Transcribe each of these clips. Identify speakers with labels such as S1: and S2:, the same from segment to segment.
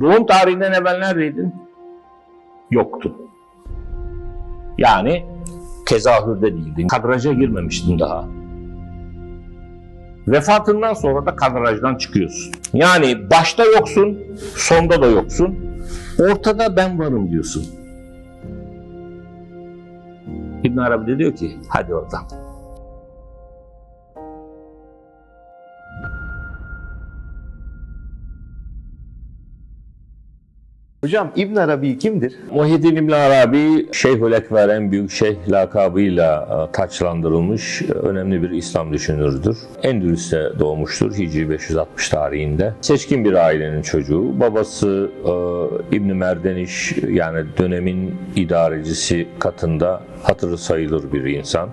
S1: Doğum tarihinden evvel neredeydin? Yoktu. Yani tezahürde değildin. Kadraja girmemiştin daha. Vefatından sonra da kadrajdan çıkıyorsun. Yani başta yoksun, sonda da yoksun. Ortada ben varım diyorsun. İbn Arabi de diyor ki hadi oradan.
S2: Hocam İbn Arabi kimdir?
S1: Muhyiddin İbn Arabi Şeyhül Ekber en büyük şeyh lakabıyla e, taçlandırılmış e, önemli bir İslam düşünürüdür. Endülüs'te doğmuştur Hicri 560 tarihinde. Seçkin bir ailenin çocuğu. Babası e, İbn Merdeniş yani dönemin idarecisi katında hatırı sayılır bir insan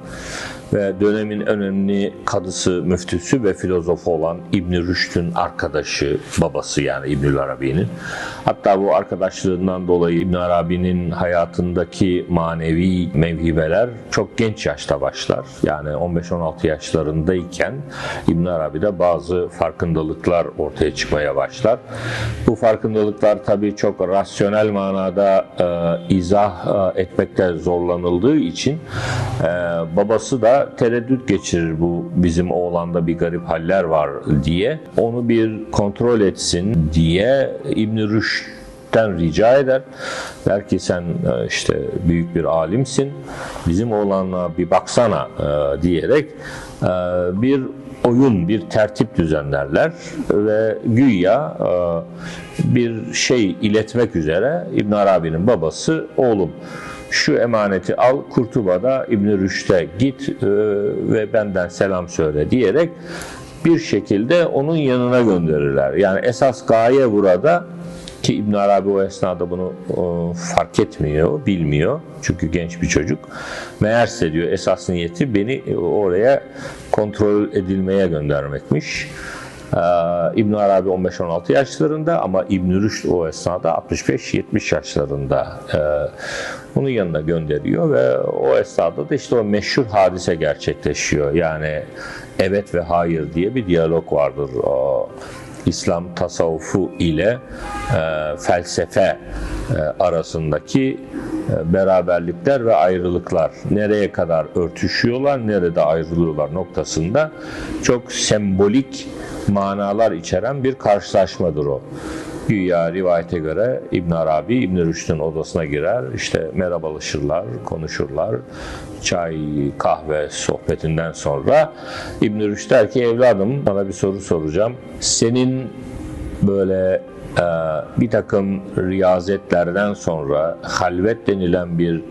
S1: ve dönemin önemli kadısı, müftüsü ve filozofu olan İbn Rüşd'ün arkadaşı, babası yani İbnül Arabi'nin. Hatta bu arkadaşlığından dolayı İbn Arabi'nin hayatındaki manevi mevhibeler çok genç yaşta başlar. Yani 15-16 yaşlarındayken İbn Arabi'de bazı farkındalıklar ortaya çıkmaya başlar. Bu farkındalıklar tabii çok rasyonel manada e, izah e, etmekte zorlanıldığı için e, babası da tereddüt geçirir bu bizim oğlanda bir garip haller var diye. Onu bir kontrol etsin diye İbn Rüşd'den rica eder. Der ki sen e, işte büyük bir alimsin. Bizim oğlanla bir baksana e, diyerek e, bir oyun, bir tertip düzenlerler ve güya bir şey iletmek üzere İbn Arabi'nin babası oğlum şu emaneti al Kurtuba'da İbn Rüşd'e git e, ve benden selam söyle diyerek bir şekilde onun yanına gönderirler. Yani esas gaye burada ki İbn Arabi o esnada bunu e, fark etmiyor, bilmiyor. Çünkü genç bir çocuk. Meğerse diyor esas niyeti beni oraya kontrol edilmeye göndermekmiş. Ee, İbn Arabi 15-16 yaşlarında ama İbn Rüşd o esnada 65-70 yaşlarında. Ee, onun yanına gönderiyor ve o esnada da işte o meşhur hadise gerçekleşiyor. Yani evet ve hayır diye bir diyalog vardır. O, İslam tasavvufu ile e, felsefe arasındaki e, beraberlikler ve ayrılıklar nereye kadar örtüşüyorlar, nerede ayrılıyorlar noktasında çok sembolik manalar içeren bir karşılaşmadır o. Güya rivayete göre İbn Arabi İbn Rüşd'ün odasına girer, işte merhabalaşırlar, konuşurlar. Çay, kahve sohbetinden sonra İbn Rüşd der ki evladım sana bir soru soracağım. Senin böyle e, bir takım riyazetlerden sonra halvet denilen bir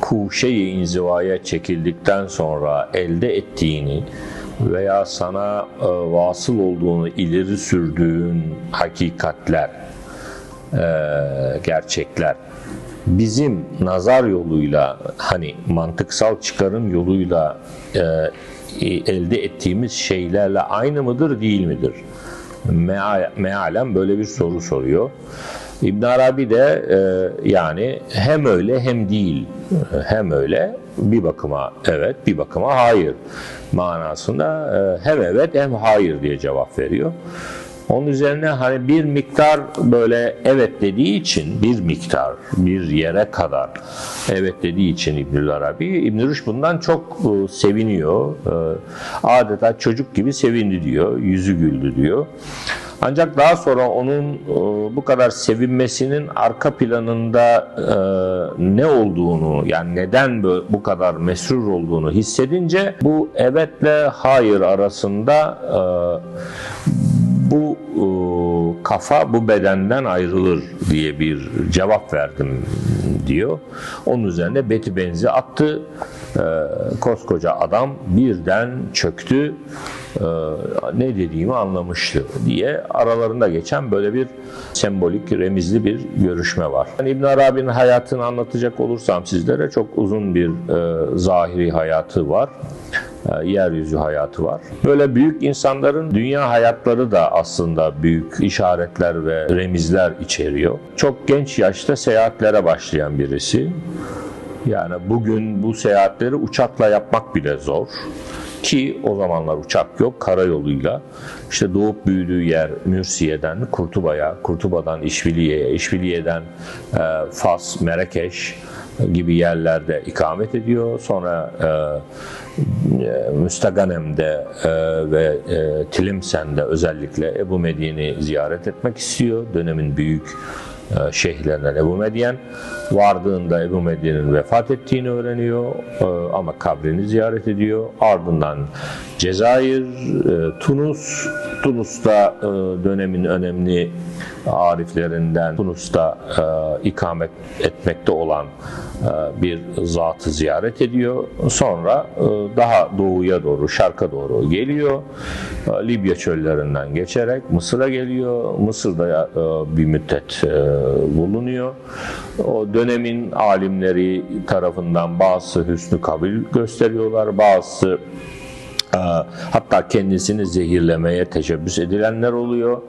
S1: kuşe-i inzivaya çekildikten sonra elde ettiğini veya sana e, vasıl olduğunu ileri sürdüğün hakikatler, e, gerçekler bizim nazar yoluyla hani mantıksal çıkarım yoluyla e, elde ettiğimiz şeylerle aynı mıdır değil midir? Mea- Mealen böyle bir soru soruyor. İbn Arabi de e, yani hem öyle hem değil. Hem öyle bir bakıma evet bir bakıma hayır manasında e, hem evet hem hayır diye cevap veriyor. Onun üzerine hani bir miktar böyle evet dediği için bir miktar bir yere kadar evet dediği için İbnül Arabi İbn Rüşd bundan çok e, seviniyor. E, adeta çocuk gibi sevindi diyor. Yüzü güldü diyor. Ancak daha sonra onun e, bu kadar sevinmesinin arka planında ne olduğunu yani neden bu kadar mesrur olduğunu hissedince bu evetle hayır arasında bu kafa bu bedenden ayrılır diye bir cevap verdim diyor. Onun üzerine beti benzi attı. koskoca adam birden çöktü. ne dediğimi anlamıştı diye aralarında geçen böyle bir sembolik, remizli bir görüşme var. Yani İbn Arabi'nin hayatını anlatacak olursam sizlere çok uzun bir zahiri hayatı var yeryüzü hayatı var. Böyle büyük insanların dünya hayatları da aslında büyük işaretler ve remizler içeriyor. Çok genç yaşta seyahatlere başlayan birisi. Yani bugün bu seyahatleri uçakla yapmak bile zor. ki o zamanlar uçak yok karayoluyla işte doğup büyüdüğü yer Mürsiye'den Kurtuba'ya, Kurtuba'dan İşbiliye'ye, İşbiliye'den e, Fas, Merekeş gibi yerlerde ikamet ediyor. Sonra e, e, Müstaganem'de e, ve e, Tlimsen'de özellikle Ebu Medyen'i ziyaret etmek istiyor. Dönemin büyük e, şeyhlerinden Ebu Medyen. Vardığında Ebu Medyen'in vefat ettiğini öğreniyor ama kabrini ziyaret ediyor. Ardından Cezayir, Tunus, Tunus'ta e, dönemin önemli ariflerinden Tunus'ta e, ikamet etmekte olan e, bir zatı ziyaret ediyor. Sonra daha doğuya doğru, şarka doğru geliyor. Libya çöllerinden geçerek Mısır'a geliyor. Mısır'da bir müddet bulunuyor. O dönemin alimleri tarafından bazı hüsnü kabul gösteriyorlar, bazı Hatta kendisini zehirlemeye teşebbüs edilenler oluyor.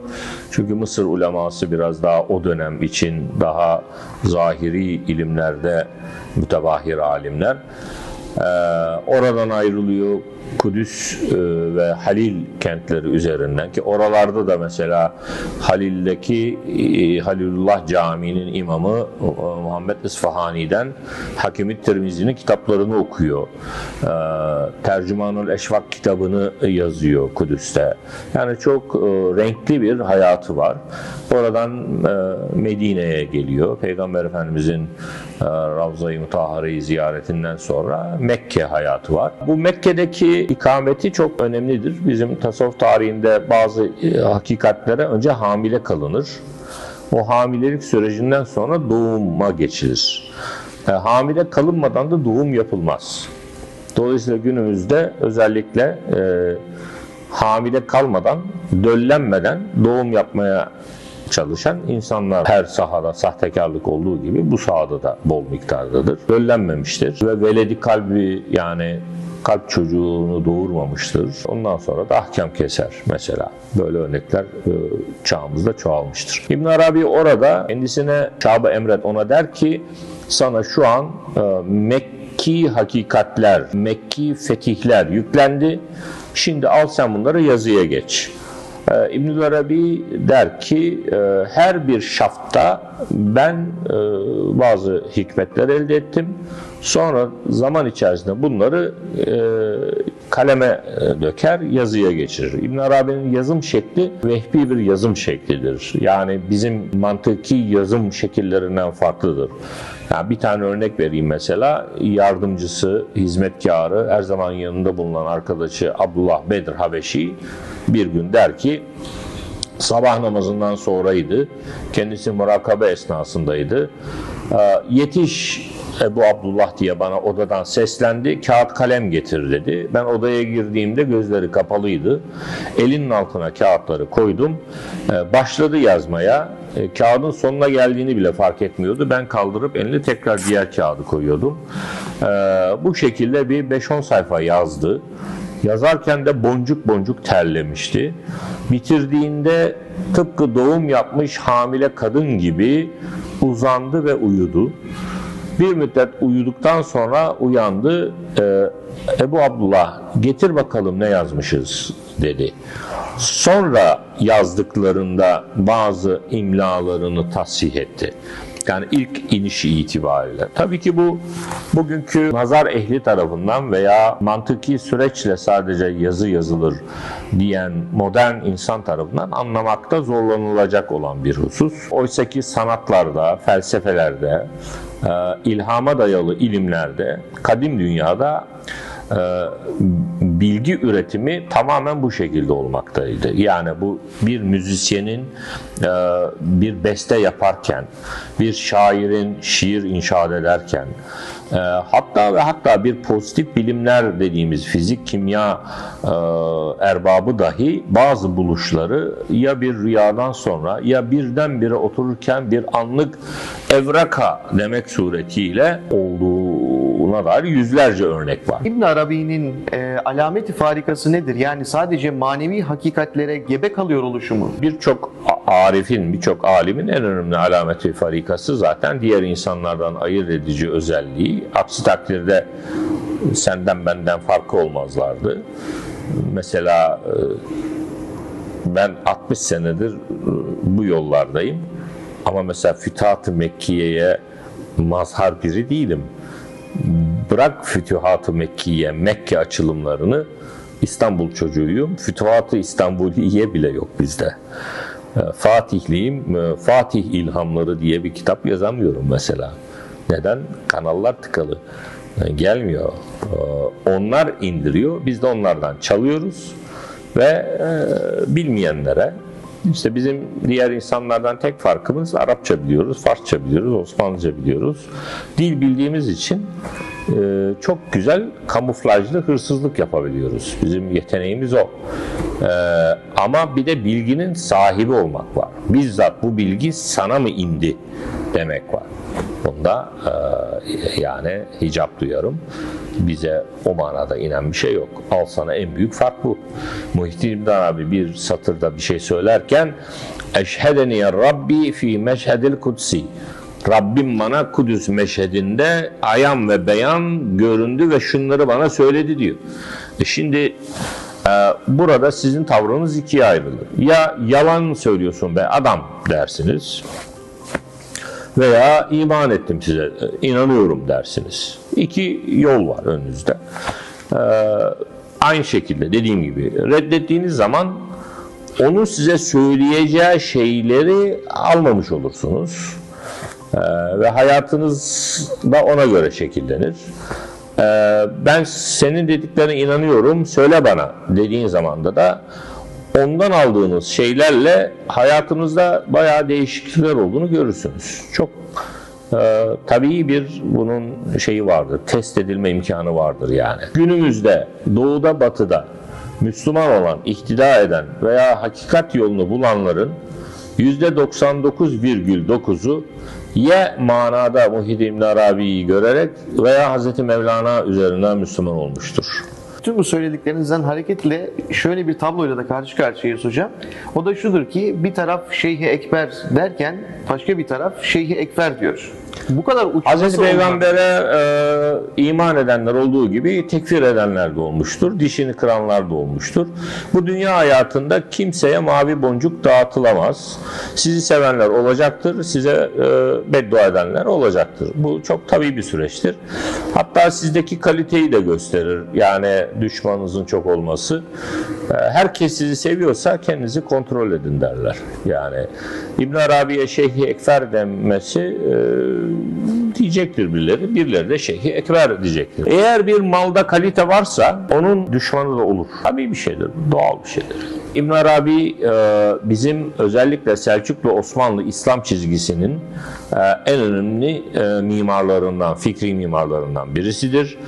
S1: Çünkü Mısır uleması biraz daha o dönem için daha zahiri ilimlerde mütebahir alimler. E, Oradan ayrılıyor. Kudüs e, ve Halil kentleri üzerinden ki oralarda da mesela Halil'deki e, Halilullah Camii'nin imamı e, Muhammed İsfahani'den Hakim-i Tirmizi'nin kitaplarını okuyor. E, Tercümanul Eşvak kitabını yazıyor Kudüs'te. Yani çok renkli bir hayatı var. Oradan Medine'ye geliyor. Peygamber Efendimizin Ravza-i Mutahhare'yi ziyaretinden sonra Mekke hayatı var. Bu Mekke'deki ikameti çok önemlidir. Bizim tasavvuf tarihinde bazı e, hakikatlere önce hamile kalınır. O hamilelik sürecinden sonra doğuma geçilir. E, hamile kalınmadan da doğum yapılmaz. Dolayısıyla günümüzde özellikle e, hamile kalmadan, döllenmeden doğum yapmaya çalışan insanlar her sahada sahtekarlık olduğu gibi bu sahada da bol miktardadır. Döllenmemiştir ve veledi kalbi yani kalp çocuğunu doğurmamıştır. Ondan sonra da ahkam keser mesela. Böyle örnekler e, çağımızda çoğalmıştır. İbn Arabi orada kendisine Şahı emret ona der ki sana şu an e, Mekki hakikatler, Mekki fetihler yüklendi. Şimdi al sen bunları yazıya geç. Ee, İbnül Arabi der ki e, her bir şafta ben e, bazı hikmetler elde ettim. Sonra zaman içerisinde bunları e, kaleme e, döker, yazıya geçirir. İbn Arabi'nin yazım şekli vehbi bir yazım şeklidir. Yani bizim mantıki yazım şekillerinden farklıdır. Yani bir tane örnek vereyim mesela. Yardımcısı, hizmetkarı, her zaman yanında bulunan arkadaşı Abdullah Bedir Habeşi bir gün der ki sabah namazından sonraydı. Kendisi murakabe esnasındaydı. Ee, Yetiş Ebu Abdullah diye bana odadan seslendi. Kağıt kalem getir dedi. Ben odaya girdiğimde gözleri kapalıydı. Elinin altına kağıtları koydum. Ee, Başladı yazmaya. Ee, Kağıdın sonuna geldiğini bile fark etmiyordu. Ben kaldırıp eline tekrar diğer kağıdı koyuyordum. Ee, Bu şekilde bir 5-10 sayfa yazdı. Yazarken de boncuk boncuk terlemişti. Bitirdiğinde tıpkı doğum yapmış hamile kadın gibi uzandı ve uyudu. Bir müddet uyuduktan sonra uyandı. Ee, Ebu Abdullah getir bakalım ne yazmışız dedi. Sonra yazdıklarında bazı imlalarını tasih etti. Yani ilk inişi itibariyle. Tabii ki bu bugünkü nazar ehli tarafından veya mantıki süreçle sadece yazı yazılır diyen modern insan tarafından anlamakta zorlanılacak olan bir husus. Oysa ki sanatlarda, felsefelerde, e, ilhama dayalı ilimlerde, kadim dünyada e, bilgi üretimi tamamen bu şekilde olmaktaydı. Yani bu bir müzisyenin e, bir beste yaparken, bir şairin şiir inşa ederken, e, hatta ve hatta bir pozitif bilimler dediğimiz fizik, kimya e, erbabı dahi bazı buluşları ya bir rüyadan sonra ya birdenbire otururken bir anlık evraka demek suretiyle olduğuna dair yüzlerce örnek var.
S2: İbn Arabi'nin e, alameti farikası nedir? Yani sadece manevi hakikatlere gebe kalıyor oluşu mu?
S1: Birçok arifin, birçok alimin en önemli alameti farikası zaten diğer insanlardan ayırt edici özelliği. Aksi takdirde senden benden farkı olmazlardı. Mesela e, ben 60 senedir e, bu yollardayım. Ama mesela Fütuhat-ı Mekkiye'ye mazhar biri değilim. Bırak Fütuhat-ı Mekkiye, Mekke açılımlarını İstanbul çocuğuyum. Fütuhat-ı İstanbuliye bile yok bizde. E, Fatihliyim. E, Fatih İlhamları diye bir kitap yazamıyorum mesela. Neden? Kanallar tıkalı. E, Gelmiyor. Onlar indiriyor. Biz de onlardan çalıyoruz ve bilmeyenlere işte bizim diğer insanlardan tek farkımız Arapça biliyoruz, Farsça biliyoruz, Osmanlıca biliyoruz. Dil bildiğimiz için e, çok güzel kamuflajlı hırsızlık yapabiliyoruz. Bizim yeteneğimiz o. E, ama bir de bilginin sahibi olmak var. Bizzat bu bilgi sana mı indi demek var. Bunda e, yani hicap duyarım. Bize o manada inen bir şey yok. Al sana en büyük fark bu. Muhittin İbn Arabi bir satırda bir şey söylerken Eşhedeni Rabbi fi meşhedil kudsi Rabbim bana Kudüs meşhedinde ayan ve beyan göründü ve şunları bana söyledi diyor. E şimdi burada sizin tavrınız ikiye ayrılır. Ya yalan söylüyorsun be adam dersiniz veya iman ettim size, inanıyorum dersiniz. İki yol var önünüzde. Ee, aynı şekilde dediğim gibi reddettiğiniz zaman onun size söyleyeceği şeyleri almamış olursunuz. Ee, ve hayatınız da ona göre şekillenir. Ee, ben senin dediklerine inanıyorum, söyle bana dediğin zamanda da ondan aldığınız şeylerle hayatınızda bayağı değişiklikler olduğunu görürsünüz. Çok e, tabii bir bunun şeyi vardır, test edilme imkanı vardır yani. Günümüzde doğuda batıda Müslüman olan, ihtida eden veya hakikat yolunu bulanların %99,9'u ya manada Muhyiddin İbn Arabi'yi görerek veya Hz. Mevlana üzerinden Müslüman olmuştur.
S2: Tüm bu söylediklerinizden hareketle şöyle bir tabloyla da karşı karşıyayız hocam. O da şudur ki bir taraf Şeyhi Ekber derken başka bir taraf Şeyhi Ekber diyor. Bu kadar uç?
S1: Peygamber'e e, iman edenler olduğu gibi tekfir edenler de olmuştur. Dişini kıranlar da olmuştur. Bu dünya hayatında kimseye mavi boncuk dağıtılamaz. Sizi sevenler olacaktır. Size e, beddua edenler olacaktır. Bu çok tabii bir süreçtir. Hatta sizdeki kaliteyi de gösterir. Yani düşmanınızın çok olması. E, herkes sizi seviyorsa kendinizi kontrol edin derler. Yani İbn Arabi'ye Şeyhi Ekber denmesi e, diyecektir birileri. Birileri de Şeyhi Ekber diyecektir. Eğer bir malda kalite varsa onun düşmanı da olur. Tabii bir şeydir. Doğal bir şeydir. İbn Arabi e, bizim özellikle Selçuklu Osmanlı İslam çizgisinin e, en önemli e, mimarlarından, fikri mimarlarından birisidir.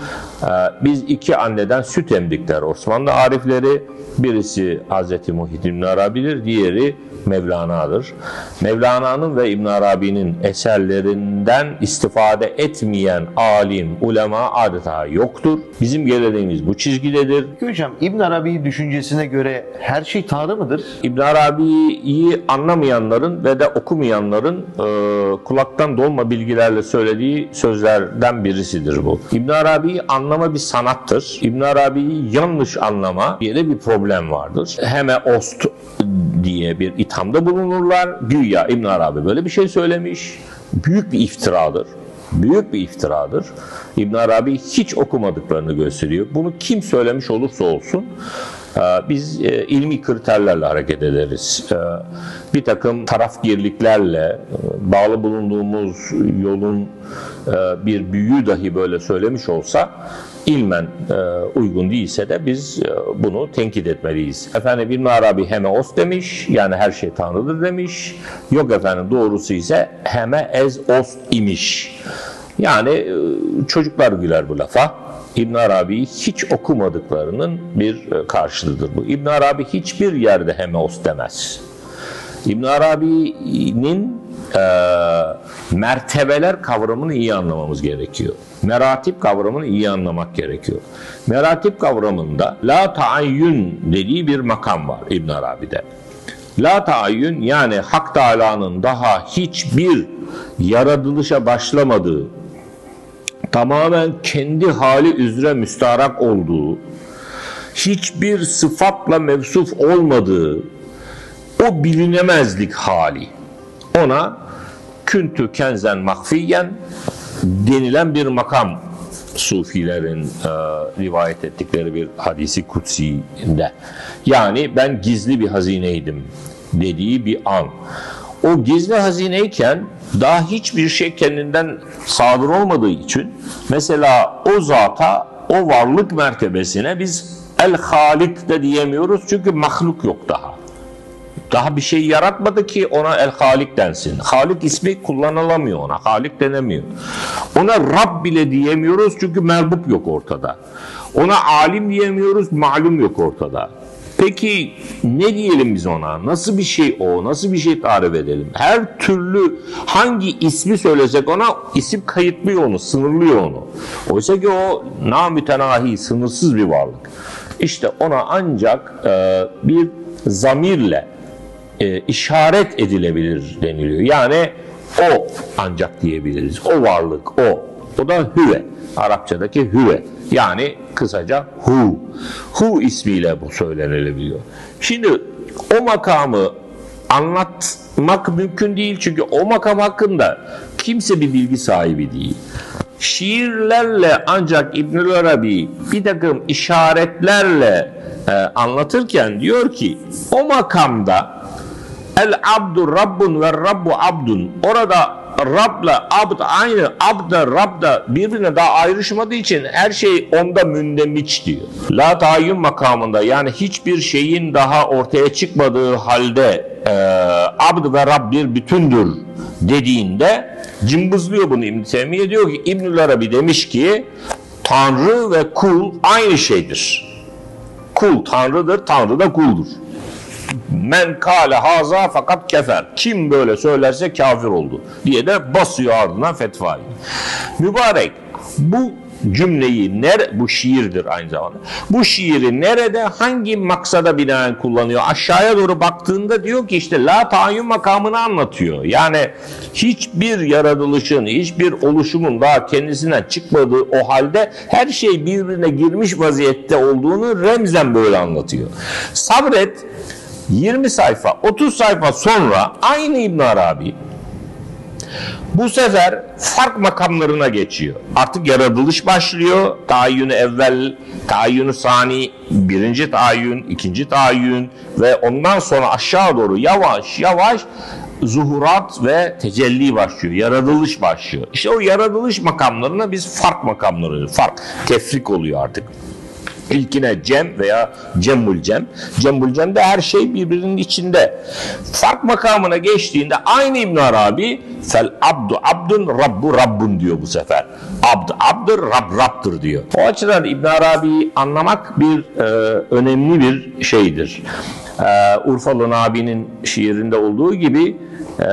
S1: Biz iki anneden süt emdikler Osmanlı arifleri. Birisi Hz. Muhyiddin Arabi'dir, diğeri Mevlana'dır. Mevlana'nın ve İbn Arabi'nin eserlerinden istifade etmeyen alim, ulema adeta yoktur. Bizim geleneğimiz bu çizgidedir.
S2: Peki hocam İbn Arabi düşüncesine göre her şey Tanrı mıdır?
S1: İbn Arabi'yi anlamayanların ve de okumayanların e, kulaktan dolma bilgilerle söylediği sözlerden birisidir bu. İbn Arabi'yi anlama bir sanattır. İbn Arabi'yi yanlış anlama diye de bir problem vardır. Heme ost diye bir ithamda bulunurlar. Güya İbn Arabi böyle bir şey söylemiş. Büyük bir iftiradır. Büyük bir iftiradır. İbn Arabi hiç okumadıklarını gösteriyor. Bunu kim söylemiş olursa olsun e, biz e, ilmi kriterlerle hareket ederiz. E, Bir takım tarafgirliklerle bağlı bulunduğumuz yolun bir büyüğü dahi böyle söylemiş olsa ilmen e, uygun değilse de biz e, bunu tenkit etmeliyiz. Efendim İbn Arabi hemeos demiş yani her şey Tanrı'dır demiş. Yok efendim doğrusu ise heme ez ost imiş. Yani e, çocuklar güler bu lafa. İbn Arabi'yi hiç okumadıklarının bir e, karşılığıdır bu. İbn Arabi hiçbir yerde hemeos demez. İbn Arabi'nin e, mertebeler kavramını iyi anlamamız gerekiyor. Meratip kavramını iyi anlamak gerekiyor. Meratip kavramında la taayyün dediği bir makam var İbn Arabi'de. La taayyün yani Hak Teala'nın daha hiçbir yaratılışa başlamadığı tamamen kendi hali üzere müstarak olduğu, hiçbir sıfatla mevsuf olmadığı o bilinemezlik hali. Ona küntü kenzen mahfiyen denilen bir makam sufilerin e, rivayet ettikleri bir hadisi kutsi'de. Yani ben gizli bir hazineydim dediği bir an. O gizli hazineyken daha hiçbir şey kendinden sadır olmadığı için mesela o zata, o varlık mertebesine biz el-halik de diyemiyoruz çünkü mahluk yok daha. Daha bir şey yaratmadı ki ona el Halik densin. Halik ismi kullanılamıyor ona. Halik denemiyor. Ona Rab bile diyemiyoruz çünkü merbuk yok ortada. Ona alim diyemiyoruz, malum yok ortada. Peki ne diyelim biz ona? Nasıl bir şey o? Nasıl bir şey tarif edelim? Her türlü hangi ismi söylesek ona isim kayıtlıyor onu, sınırlıyor onu. Oysa ki o namütenahi, sınırsız bir varlık. İşte ona ancak e, bir zamirle e, işaret edilebilir deniliyor. Yani o ancak diyebiliriz. O varlık, o. O da hüve. Arapçadaki hüve. Yani kısaca hu. Hu ismiyle bu söylenilebiliyor. Şimdi o makamı anlatmak mümkün değil çünkü o makam hakkında kimse bir bilgi sahibi değil. Şiirlerle ancak İbnül Arabi bir takım işaretlerle e, anlatırken diyor ki o makamda El abdu rabbun ve rabbu abdun. Orada Rab'la abd aynı. Abd da Rab da birbirine daha ayrışmadığı için her şey onda mündemiç diyor. La tayin makamında yani hiçbir şeyin daha ortaya çıkmadığı halde e, abd ve Rab bir bütündür dediğinde cımbızlıyor bunu İbn Teymiye diyor ki İbnül Arabi demiş ki Tanrı ve kul aynı şeydir. Kul Tanrı'dır, Tanrı da kuldur. Men kâle haza fakat kefer. Kim böyle söylerse kafir oldu diye de basıyor ardından fetvayı. Mübarek bu cümleyi ner bu şiirdir aynı zamanda. Bu şiiri nerede hangi maksada binaen kullanıyor? Aşağıya doğru baktığında diyor ki işte la tayin makamını anlatıyor. Yani hiçbir yaratılışın, hiçbir oluşumun daha kendisinden çıkmadığı o halde her şey birbirine girmiş vaziyette olduğunu remzen böyle anlatıyor. Sabret 20 sayfa, 30 sayfa sonra aynı İbn Arabi bu sefer fark makamlarına geçiyor. Artık yaratılış başlıyor. Tayyünü evvel, tayyünü sani, birinci tayyün, ikinci tayyün ve ondan sonra aşağı doğru yavaş yavaş zuhurat ve tecelli başlıyor. Yaratılış başlıyor. İşte o yaratılış makamlarına biz fark makamları, fark, tefrik oluyor artık. İlkine cem veya cemmul cem. Cemmul cemde her şey birbirinin içinde. Fark makamına geçtiğinde aynı İbn Arabi fel abdu abdun rabbu rabbun diyor bu sefer. Abd abdır rab rabdır diyor. O açıdan İbn Arabi'yi anlamak bir e, önemli bir şeydir. E, Urfalı Nabi'nin şiirinde olduğu gibi e,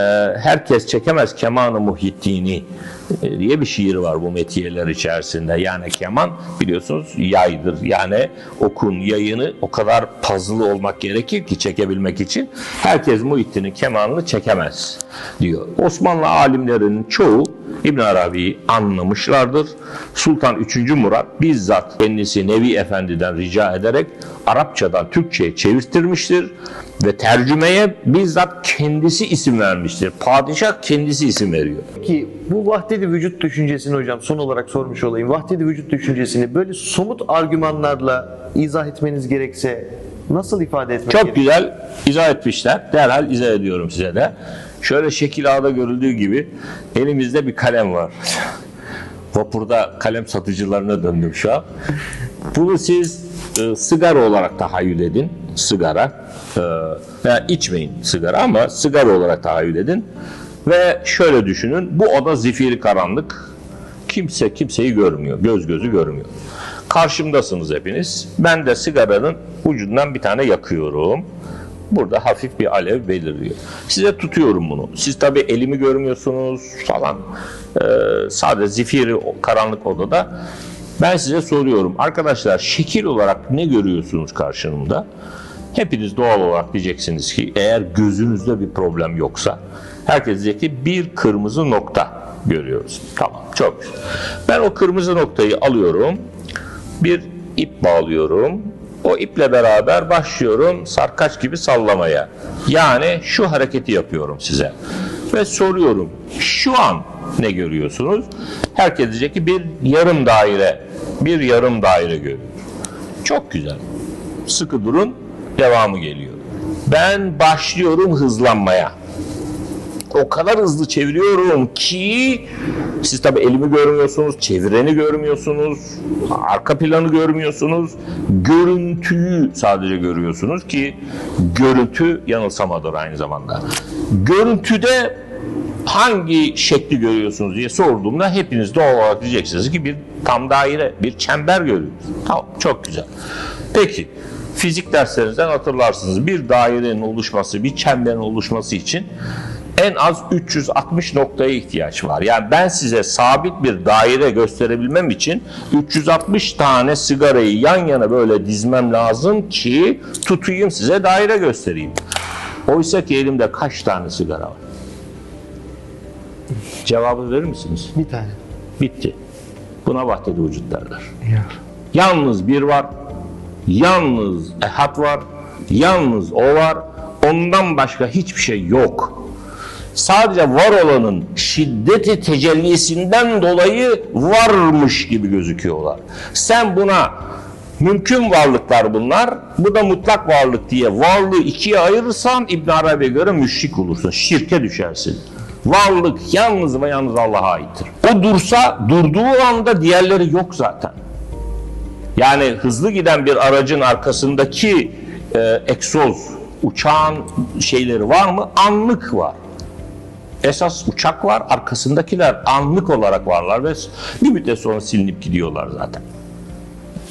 S1: herkes çekemez kemanı muhittini e, diye bir şiir var bu metiyeler içerisinde. Yani keman biliyorsunuz yaydır. Yani okun yayını o kadar puzzle olmak gerekir ki çekebilmek için. Herkes Muhittin'in kemanını çekemez diyor. Osmanlı alimlerinin çoğu İbn Arabi'yi anlamışlardır. Sultan 3. Murat bizzat kendisi Nevi Efendi'den rica ederek Arapçadan Türkçe'ye çevirttirmiştir ve tercümeye bizzat kendisi isim vermiştir. Padişah kendisi isim veriyor.
S2: Ki bu vahdedi vücut düşüncesini hocam son olarak sormuş olayım. Vahdedi vücut düşüncesini böyle somut argümanlarla izah etmeniz gerekse nasıl ifade etmek
S1: Çok
S2: gerekir?
S1: güzel izah etmişler. Derhal izah ediyorum size de. Şöyle şekil A'da görüldüğü gibi elimizde bir kalem var. Vapurda kalem satıcılarına döndüm şu an. Bunu siz e, sigara olarak tahayyül edin. Sigara. E, veya içmeyin sigara ama sigara olarak tahayyül edin. Ve şöyle düşünün. Bu oda zifiri karanlık. Kimse kimseyi görmüyor. Göz gözü görmüyor. Karşımdasınız hepiniz. Ben de sigaranın ucundan bir tane yakıyorum. Burada hafif bir alev belirliyor. Size tutuyorum bunu. Siz tabii elimi görmüyorsunuz falan. Ee, sadece zifiri karanlık odada. Ben size soruyorum. Arkadaşlar şekil olarak ne görüyorsunuz karşımda? Hepiniz doğal olarak diyeceksiniz ki eğer gözünüzde bir problem yoksa herkes diyecek ki bir kırmızı nokta. görüyoruz. Tamam, çok güzel. Ben o kırmızı noktayı alıyorum. Bir ip bağlıyorum. O iple beraber başlıyorum sarkaç gibi sallamaya. Yani şu hareketi yapıyorum size. Ve soruyorum. Şu an ne görüyorsunuz? Herkes diyecek ki bir yarım daire. Bir yarım daire görüyor. Çok güzel. Sıkı durun. Devamı geliyor. Ben başlıyorum hızlanmaya o kadar hızlı çeviriyorum ki siz tabi elimi görmüyorsunuz, çevireni görmüyorsunuz, arka planı görmüyorsunuz, görüntüyü sadece görüyorsunuz ki görüntü yanılsamadır aynı zamanda. Görüntüde hangi şekli görüyorsunuz diye sorduğumda hepiniz doğal olarak diyeceksiniz ki bir tam daire, bir çember görüyoruz. Tamam, çok güzel. Peki, fizik derslerinizden hatırlarsınız. Bir dairenin oluşması, bir çemberin oluşması için en az 360 noktaya ihtiyaç var. Yani ben size sabit bir daire gösterebilmem için 360 tane sigarayı yan yana böyle dizmem lazım ki tutayım size daire göstereyim. Oysa ki elimde kaç tane sigara var? Cevabı verir misiniz?
S2: Bir tane.
S1: Bitti. Buna vahdedi vücut derler. Yalnız bir var, yalnız ehad var, yalnız o var, ondan başka hiçbir şey yok. Sadece var olanın şiddeti tecellisinden dolayı varmış gibi gözüküyorlar. Sen buna mümkün varlıklar bunlar, bu da mutlak varlık diye varlığı ikiye ayırırsan İbn Arabi'ye göre müşrik olursun, şirke düşersin. Varlık yalnız ve yalnız Allah'a aittir. O dursa, durduğu anda diğerleri yok zaten. Yani hızlı giden bir aracın arkasındaki e, egzoz, uçağın şeyleri var mı? Anlık var. Esas uçak var, arkasındakiler anlık olarak varlar ve bir müddet sonra silinip gidiyorlar zaten.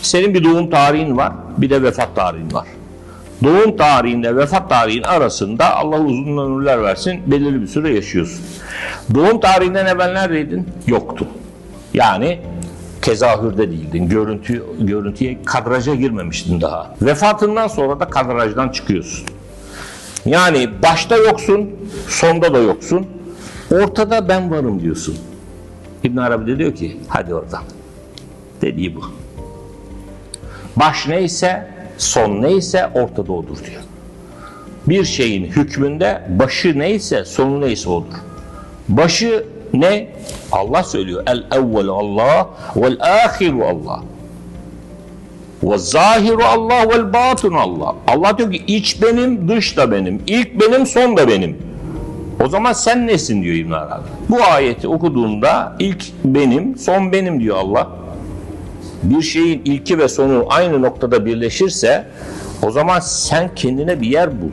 S1: Senin bir doğum tarihin var, bir de vefat tarihin var. Doğum tarihinle vefat tarihin arasında Allah uzun ömürler versin belirli bir süre yaşıyorsun. Doğum tarihinden evvel neredeydin? Yoktu. Yani tezahürde değildin. Görüntü, görüntüye kadraja girmemiştin daha. Vefatından sonra da kadrajdan çıkıyorsun. Yani başta yoksun, sonda da yoksun. Ortada ben varım diyorsun. İbn Arabi de diyor ki hadi oradan. Dediği bu. Baş neyse, son neyse ortada odur diyor. Bir şeyin hükmünde başı neyse, sonu neyse odur. Başı ne? Allah söylüyor. El evvelu Allah vel ahiru Allah. Ve zahiru Allah vel batinu Allah. Allah diyor ki iç benim, dış da benim. İlk benim, son da benim. O zaman sen nesin diyor İbn Arabi. Bu ayeti okuduğunda ilk benim, son benim diyor Allah. Bir şeyin ilki ve sonu aynı noktada birleşirse o zaman sen kendine bir yer bul.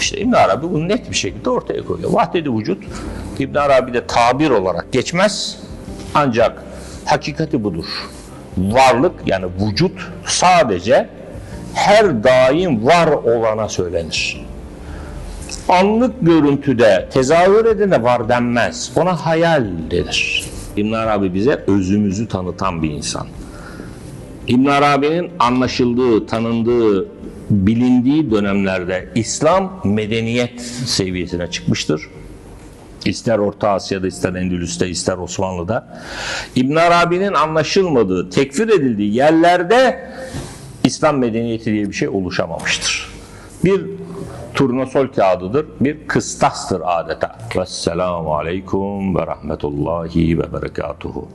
S1: İşte İbn Arabi bunu net bir şekilde ortaya koyuyor. Vahdedi vücut İbn Arabi'de tabir olarak geçmez. Ancak hakikati budur. Varlık yani vücut sadece her daim var olana söylenir. Anlık görüntüde tezahür edene var denmez. Ona hayal denir. İbn Arabi bize özümüzü tanıtan bir insan. İbn Arabi'nin anlaşıldığı, tanındığı, bilindiği dönemlerde İslam medeniyet seviyesine çıkmıştır. İster Orta Asya'da, ister Endülüs'te, ister Osmanlı'da. İbn Arabi'nin anlaşılmadığı, tekfir edildiği yerlerde İslam medeniyeti diye bir şey oluşamamıştır. Bir turnasol kağıdıdır, bir kıstastır adeta. Vesselamu aleyküm ve rahmetullahi ve berekatuhu.